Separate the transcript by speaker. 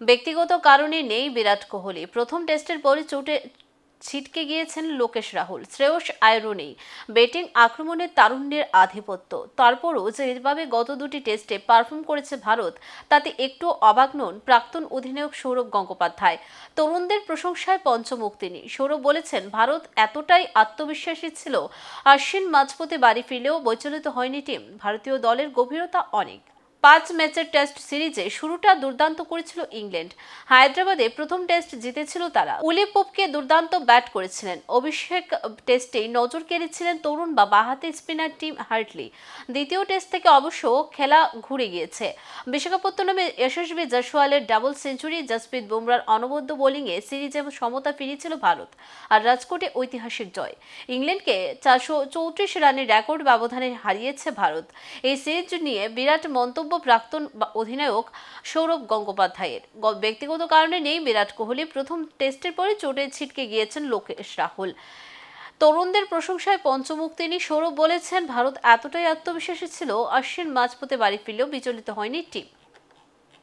Speaker 1: ব্যক্তিগত কারণে নেই বিরাট কোহলি। প্রথম টেস্টের পরই চোটে ছিটকে গিয়েছেন লোকেশ রাহুল। শ্রেয়স আয়রও নেই। ব্যাটিং আক্রমণের তারুণ্যের আধিপত্য। তারপরও যেভাবে গত দুটি টেস্টে পারফর্ম করেছে ভারত, তাতে একটু অবাক নন প্রাক্তন অধিনায়ক সৌরভ গঙ্গোপাধ্যায়। তরুণদের প্রশংসায় পঞ্চমুখ তিনি সৌরভ বলেছেন, ভারত এতটাই আত্মবিশ্বাসী ছিল। আশ্বিন মাঝপথে বাড়ি ফিরলেও বৈচলিত হয়নি টিম। ভারতীয় দলের গভীরতা অনেক। পাঁচ ম্যাচের টেস্ট সিরিজে শুরুটা দুর্দান্ত করেছিল ইংল্যান্ড। হায়দ্রাবাদে প্রথম টেস্ট জিতেছিল তারা। উলি পোপকে দুর্দান্ত ব্যাট করেছিলেন। অভিষেক টেস্টেই নজর কেড়েছিলেন তরুণ বা বাহাতি স্পিনার টিম হার্টলি। দ্বিতীয় টেস্ট থেকে অবশ্য খেলা ঘুরে গিয়েছে। বিশাখাপত্তনমে যশস্বী জয়সওয়ালের ডাবল সেঞ্চুরি, জসপ্রীত বুমরার অনবদ্য বোলিংয়ে সিরিজে সমতা ফিরিয়েছিল ভারত আর রাজকোটে ঐতিহাসিক জয়। ইংল্যান্ডকে চারশো চৌত্রিশ রানের রেকর্ড ব্যবধানে হারিয়েছে ভারত। এই সিরিজ নিয়ে বিরাট মন্তব্য প্রাক্তন অধিনায়ক সৌরভ গঙ্গোপাধ্যায়ের। ব্যক্তিগত কারণে নেই, বিরাট কোহলি প্রথম টেস্টের পরে চোটে ছিটকে গিয়েছেন লোকেশ রাহুল। তরুণদের প্রশংসায় পঞ্চমুখ তিনি সৌরভ বলেছেন, ভারত এতটাই আত্মবিশ্বাসী ছিল, আশ্বিন মাঝপথে বাড়ি ফিরলেও বিচলিত হয়নি টিম।